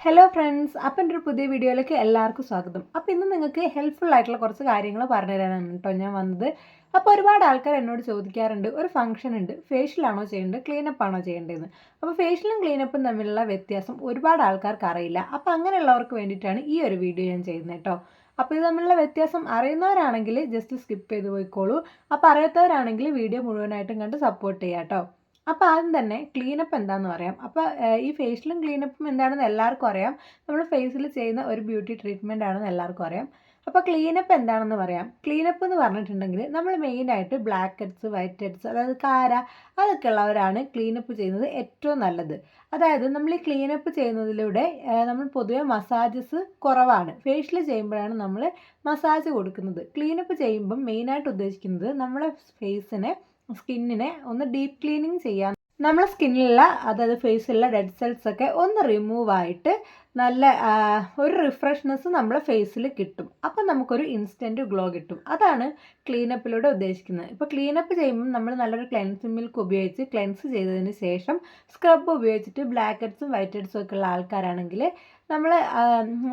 Hello friends അപ്പം എന്റെ ഒരു പുതിയ വീഡിയോയിലേക്ക് എല്ലാവർക്കും സ്വാഗതം. അപ്പോൾ ഇന്ന് നിങ്ങൾക്ക് ഹെൽപ്ഫുൾ ആയിട്ടുള്ള കുറച്ച് കാര്യങ്ങൾ പറഞ്ഞു തരാനാണ് കേട്ടോ ഞാൻ വന്നത്. അപ്പോൾ ഒരുപാട് ആൾക്കാർ എന്നോട് ചോദിക്കാറുണ്ട് ഒരു ഫംഗ്ഷൻ ഉണ്ട് ഫേഷ്യലാണോ ചെയ്യേണ്ടത് ക്ലീനപ്പ് ആണോ ചെയ്യേണ്ടതെന്ന്. അപ്പോൾ ഫേഷ്യലും ക്ലീനപ്പും തമ്മിലുള്ള വ്യത്യാസം ഒരുപാട് ആൾക്കാർക്ക് അറിയില്ല. അപ്പോൾ അങ്ങനെയുള്ളവർക്ക് വേണ്ടിയിട്ടാണ് ഈ ഒരു വീഡിയോ ഞാൻ ചെയ്യുന്നത് കേട്ടോ. അപ്പോൾ ഇത് തമ്മിലുള്ള വ്യത്യാസം അറിയുന്നവരാണെങ്കിൽ ജസ്റ്റ് സ്കിപ്പ് ചെയ്ത് പോയിക്കോളൂ. അപ്പോൾ അറിയാത്തവരാണെങ്കിൽ വീഡിയോ മുഴുവനായിട്ടും കണ്ട് സപ്പോർട്ട് ചെയ്യാം കേട്ടോ. അപ്പോൾ ആദ്യം തന്നെ ക്ലീനപ്പ് എന്താണെന്ന് പറയാം. അപ്പോൾ ഈ ഫേഷ്യലും ക്ലീനപ്പും എന്താണെന്ന് എല്ലാവർക്കും അറിയാം. നമ്മൾ ഫേസിൽ ചെയ്യുന്ന ഒരു ബ്യൂട്ടി ട്രീറ്റ്മെന്റ് ആണെന്ന് എല്ലാവർക്കും അറിയാം. അപ്പോൾ ക്ലീനപ്പ് എന്താണെന്ന് പറയാം. ക്ലീനപ്പ് എന്ന് പറഞ്ഞിട്ടുണ്ടെങ്കിൽ നമ്മൾ മെയിനായിട്ട് ബ്ലാക്ക് ഹെഡ്സ് വൈറ്റ് ഹെഡ്സ് അതായത് കാര അതൊക്കെ ഉള്ളവരാണ് ക്ലീനപ്പ് ചെയ്യുന്നത് ഏറ്റവും നല്ലത്. അതായത് നമ്മൾ ഈ ക്ലീനപ്പ് ചെയ്യുന്നതിലൂടെ നമ്മൾ പൊതുവേ മസാജസ് കുറവാണ്. ഫേഷ്യൽ ചെയ്യുമ്പോഴാണ് നമ്മൾ മസാജ് കൊടുക്കുന്നത്. ക്ലീനപ്പ് ചെയ്യുമ്പം മെയിനായിട്ട് ഉദ്ദേശിക്കുന്നത് നമ്മളെ ഫേസിനെ സ്കിന്നിനെ ഒന്ന് ഡീപ്പ് ക്ലീനിങ് ചെയ്യാൻ നമ്മൾ സ്കിന്നിലുള്ള അതായത് ഫേസിലുള്ള ഡെഡ് സെൽസ് ഒക്കെ ഒന്ന് റിമൂവ് ആയിട്ട് നല്ല ഒരു റിഫ്രഷ്നെസ് നമ്മളെ ഫേസിൽ കിട്ടും. അപ്പം നമുക്കൊരു ഇൻസ്റ്റന്റ് ഗ്ലോ കിട്ടും. അതാണ് ക്ലീനപ്പിലൂടെ ഉദ്ദേശിക്കുന്നത്. ഇപ്പോൾ ക്ലീനപ്പ് ചെയ്യുമ്പോൾ നമ്മൾ നല്ലൊരു ക്ലെൻസിങ് മിൽക്ക് ഉപയോഗിച്ച് ക്ലെൻസ് ചെയ്തതിന് ശേഷം സ്ക്രബ് ഉപയോഗിച്ചിട്ട് ബ്ലാക്ക് ഹെഡ്സും വൈറ്റ് ഹെഡ്സും ഒക്കെ ഉള്ള ആൾക്കാരാണെങ്കിൽ നമ്മൾ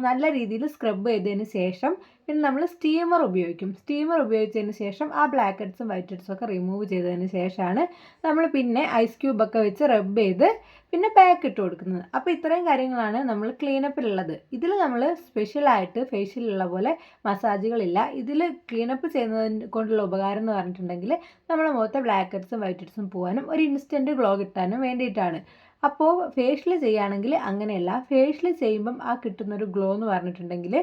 നല്ല രീതിയിൽ സ്ക്രബ് ചെയ്തതിന് ശേഷം പിന്നെ നമ്മൾ സ്റ്റീമർ ഉപയോഗിക്കും. സ്റ്റീമർ ഉപയോഗിച്ചതിന് ശേഷം ആ ബ്ലാക്ക് ഹെഡ്സും വൈറ്റ് ഹെഡ്സും ഒക്കെ റിമൂവ് ചെയ്തതിന് ശേഷമാണ് നമ്മൾ പിന്നെ ഐസ് ക്യൂബൊക്കെ വെച്ച് റബ്ബ് ചെയ്ത് പിന്നെ പാക്ക് ഇട്ട് കൊടുക്കുന്നത്. അപ്പോൾ ഇത്രയും കാര്യങ്ങളാണ് നമ്മൾ ക്ലീനപ്പിലുള്ളത് ഇതിൽ നമ്മൾ സ്പെഷ്യലായിട്ട് ഫേഷ്യലുള്ള പോലെ മസാജുകളില്ല ഇതിൽ ക്ലീനപ്പ് ചെയ്യുന്നതിന് കൊണ്ടുള്ള ഉപകാരം എന്ന് പറഞ്ഞിട്ടുണ്ടെങ്കിൽ നമ്മുടെ മുഖത്തെ ബ്ലാക്ക് ഹെഡ്സും വൈറ്റ് ഹെഡ്സും പോകാനും ഒരു ഇൻസ്റ്റന്റ് ഗ്ലോ കിട്ടാനും വേണ്ടിയിട്ടാണ്. അപ്പോൾ ഫേഷ്യൽ ചെയ്യുകയാണെങ്കിൽ അങ്ങനെയല്ല. ഫേഷ്യൽ ചെയ്യുമ്പം ആ കിട്ടുന്നൊരു ഗ്ലോ എന്ന് പറഞ്ഞിട്ടുണ്ടെങ്കിൽ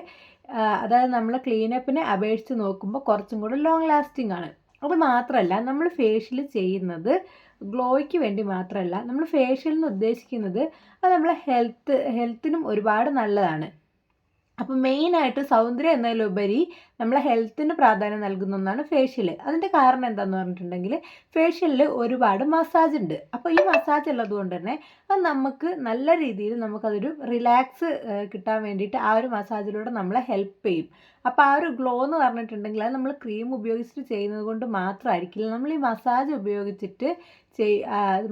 അതായത് നമ്മൾ ക്ലീനപ്പിനെ അപേക്ഷിച്ച് നോക്കുമ്പോൾ കുറച്ചും കൂടെ ലോങ് ലാസ്റ്റിംഗ് ആണ്. അത് മാത്രമല്ല നമ്മൾ ഫേഷ്യൽ ചെയ്യുന്നത് ഗ്ലോയ്ക്ക് വേണ്ടി മാത്രമല്ല നമ്മൾ ഫേഷ്യൽ എന്ന് ഉദ്ദേശിക്കുന്നത് അത് നമ്മളെ ഹെൽത്ത് ഹെൽത്തിനും ഒരുപാട് നല്ലതാണ്. അപ്പോൾ മെയിനായിട്ട് സൗന്ദര്യം എന്നതിലുപരി നമ്മളെ ഹെൽത്തിന് പ്രാധാന്യം നൽകുന്ന ഒന്നാണ് ഫേഷ്യൽ അതിന്റെ കാരണം എന്താണെന്ന് പറഞ്ഞിട്ടുണ്ടെങ്കിൽ ഫേഷ്യലിൽ ഒരുപാട് മസാജ് ഉണ്ട്. അപ്പോൾ ഈ മസാജ് ഉള്ളത് കൊണ്ട് തന്നെ അത് നമുക്ക് നല്ല രീതിയിൽ നമുക്കതൊരു റിലാക്സ് കിട്ടാൻ വേണ്ടിയിട്ട് ആ ഒരു മസാജിലൂടെ നമ്മളെ ഹെൽപ്പ് ചെയ്യും. അപ്പോൾ ആ ഒരു ഗ്ലോ എന്ന് പറഞ്ഞിട്ടുണ്ടെങ്കിൽ അത് നമ്മൾ ക്രീം ഉപയോഗിച്ചിട്ട് ചെയ്യുന്നത് കൊണ്ട് മാത്രമായിരിക്കില്ല നമ്മൾ ഈ മസാജ് ഉപയോഗിച്ചിട്ട് ചെയ്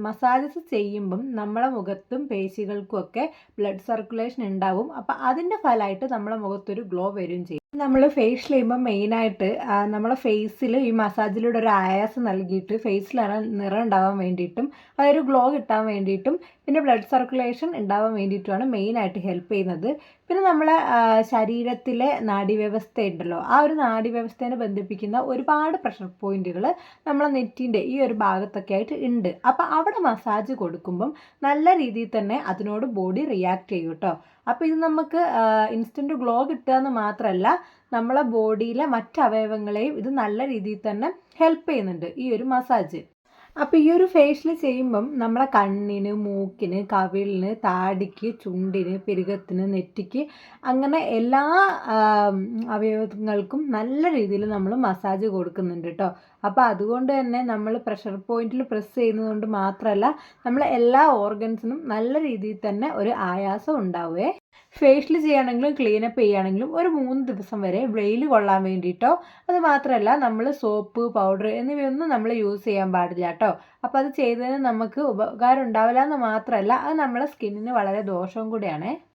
മസാജസ് ചെയ്യുമ്പം നമ്മളെ മുഖത്തും പേശികൾക്കും ഒക്കെ ബ്ലഡ് സർക്കുലേഷൻ ഉണ്ടാവും. അപ്പോൾ അതിന്റെ ഫലമായിട്ട് നമ്മളെ മുഖത്തൊരു ഗ്ലോ വരും ചെയ്യും. നമ്മൾ ഫേഷ്യൽ ചെയ്യുമ്പോൾ മെയിനായിട്ട് നമ്മളെ ഫേസിൽ ഈ മസാജിലൂടെ ഒരു ആയാസം നൽകിയിട്ട് ഫേസിലാണ് നിറം ഉണ്ടാവാൻ വേണ്ടിയിട്ടും അതൊരു ഗ്ലോ കിട്ടാൻ വേണ്ടിയിട്ടും പിന്നെ ബ്ലഡ് സർക്കുലേഷൻ ഉണ്ടാവാൻ വേണ്ടിയിട്ടുമാണ് മെയിനായിട്ട് ഹെൽപ്പ് ചെയ്യുന്നത്. പിന്നെ നമ്മളെ ശരീരത്തിലെ നാഡീവ്യവസ്ഥ ഉണ്ടല്ലോ ആ ഒരു നാഡീവ്യവസ്ഥേനെ ബന്ധിപ്പിക്കുന്ന ഒരുപാട് പ്രഷർ പോയിന്റുകൾ നമ്മളെ നെറ്റിന്റെ ഈ ഒരു ഭാഗത്തൊക്കെ ആയിട്ട് ഉണ്ട്. അപ്പോൾ അവിടെ മസാജ് കൊടുക്കുമ്പം നല്ല രീതിയിൽ തന്നെ അതിനോട് ബോഡി റിയാക്ട് ചെയ്യും കേട്ടോ. അപ്പോൾ ഇത് നമുക്ക് ഇൻസ്റ്റന്റ് ഗ്ലോ കിട്ടുക എന്ന് മാത്രമല്ല നമ്മളെ ബോഡിയിലെ മറ്റ് അവയവങ്ങളെയും ഇത് നല്ല രീതിയിൽ തന്നെ ഹെൽപ്പ് ചെയ്യുന്നുണ്ട് ഈ ഒരു മസാജ്. അപ്പോൾ ഈ ഒരു ഫേഷ്യൽ ചെയ്യുമ്പം നമ്മളെ കണ്ണിന് മൂക്കിന് കവിളിന് താടിക്ക് ചുണ്ടിന് പെരുകത്തിന് നെറ്റിക്ക് അങ്ങനെ എല്ലാ അവയവങ്ങൾക്കും നല്ല രീതിയിൽ നമ്മൾ മസാജ് കൊടുക്കുന്നുണ്ട് കേട്ടോ അപ്പോൾ അതുകൊണ്ട് തന്നെ നമ്മൾ പ്രഷർ പോയിന്റിൽ പ്രസ് ചെയ്യുന്നതുകൊണ്ട് മാത്രമല്ല നമ്മൾ എല്ലാ ഓർഗൻസിനും നല്ല രീതിയിൽ തന്നെ ഒരു ആയാസം ഉണ്ടാവുകയെ ഫേഷ്യൽ ചെയ്യുകയാണെങ്കിലും ക്ലീനപ്പ് ചെയ്യുകയാണെങ്കിലും ഒരു മൂന്ന് ദിവസം വരെ വെയിൽ കൊള്ളാൻ വേണ്ടിയിട്ടോ അത് മാത്രമല്ല നമ്മൾ സോപ്പ് പൗഡർ എന്നിവയൊന്നും നമ്മൾ യൂസ് ചെയ്യാൻ പാടില്ല കേട്ടോ അപ്പോൾ അത് ചെയ്തതിന് നമുക്ക് ഉപകാരം ഉണ്ടാവില്ല എന്ന് മാത്രമല്ല അത് നമ്മളെ സ്കിന്നിന് വളരെ ദോഷവും കൂടിയാണ്.